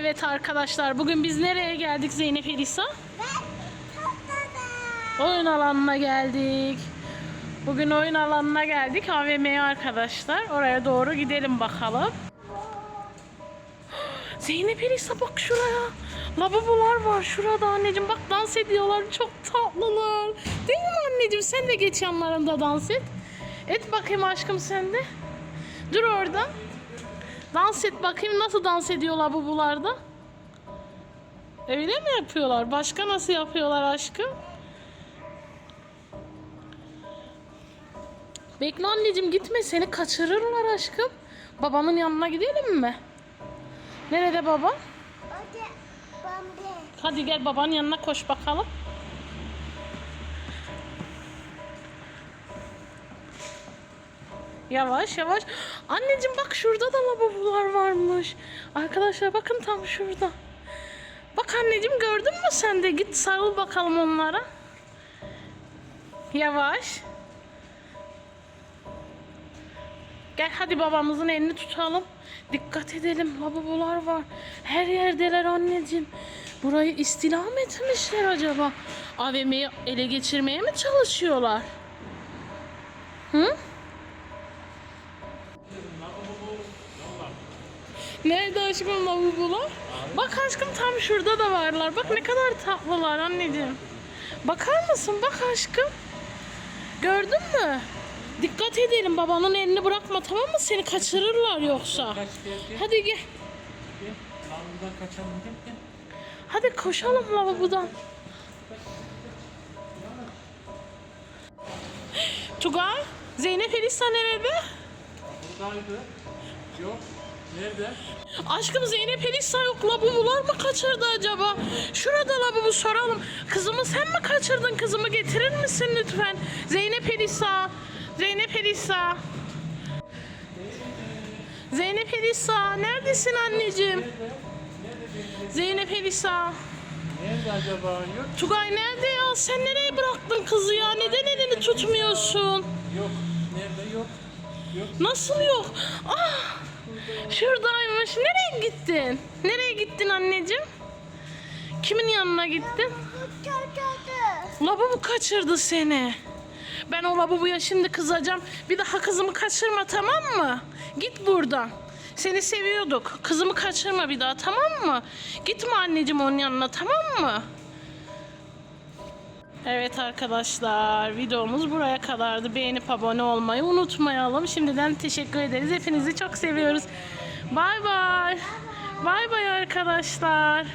Evet arkadaşlar bugün biz nereye geldik Zeynep Elisa? Oyun alanına geldik. Bugün oyun alanına geldik AVM'ye arkadaşlar. Oraya doğru gidelim bakalım. Zeynep Elisa bak şuraya. Lavabolar var şurada anneciğim. Bak dans ediyorlar. Çok tatlılar. Değil mi anneciğim? Sen de geç yanlarında dans et. Et bakayım aşkım sen de. Dur orada. Dans et bakayım nasıl dans ediyor lavabolarda. Öyle mi yapıyorlar? Başka nasıl yapıyorlar aşkım? Bekle anneciğim gitme seni kaçırırlar aşkım. Babamın yanına gidelim mi? Nerede baba? Hadi gel babanın yanına koş bakalım. Yavaş yavaş. Anneciğim bak şurada da lavabolar varmış. Arkadaşlar bakın tam şurada. Bak anneciğim gördün mü sen de? Git sarıl bakalım onlara. Yavaş. Gel hadi babamızın elini tutalım. Dikkat edelim lavabolar var. Her yerdeler anneciğim. Burayı istilam etmişler acaba? AVM'yi ele geçirmeye mi çalışıyorlar? Hı? Nerede aşkım lavabolar? Bak aşkım tam şurada da varlar. Bak ne kadar tatlılar anneciğim. Bakar mısın? Bak aşkım. Gördün mü? Dikkat edelim babanın elini bırakma tamam mı? Seni kaçırırlar yoksa. Hadi gel. Hadi koşalım lavabodan. Tugay, Zeynep Elisa nerede? Buradaydı. Yok. Nerede? Aşkım Zeynep Elisa yok. Lavabolar mı kaçırdı acaba? Şurada lavabo soralım. Kızımı sen mi kaçırdın? Kızımı getirir misin lütfen? Zeynep Elisa. Zeynep Elisa. Zeynep Elisa. Neredesin anneciğim? Zeynep Elisa. Nerede acaba? Yok. Tugay nerede ya? Sen nereye bıraktın kızı ya? Neden elini tutmuyorsun? Yok. Nerede? Yok. Nasıl yok? Ah! Şuradaymış. Nereye gittin? Nereye gittin anneciğim? Kimin yanına gittin? Lavabo kaçırdı seni. Ben o lavaboya şimdi kızacağım. Bir daha kızımı kaçırma tamam mı? Git buradan. Seni seviyorduk. Kızımı kaçırma bir daha tamam mı? Gitme anneciğim onun yanına tamam mı? Evet arkadaşlar videomuz buraya kadardı. Beğenip abone olmayı unutmayalım. Şimdiden teşekkür ederiz. Hepinizi çok seviyoruz. Bay bay. Bay bay arkadaşlar.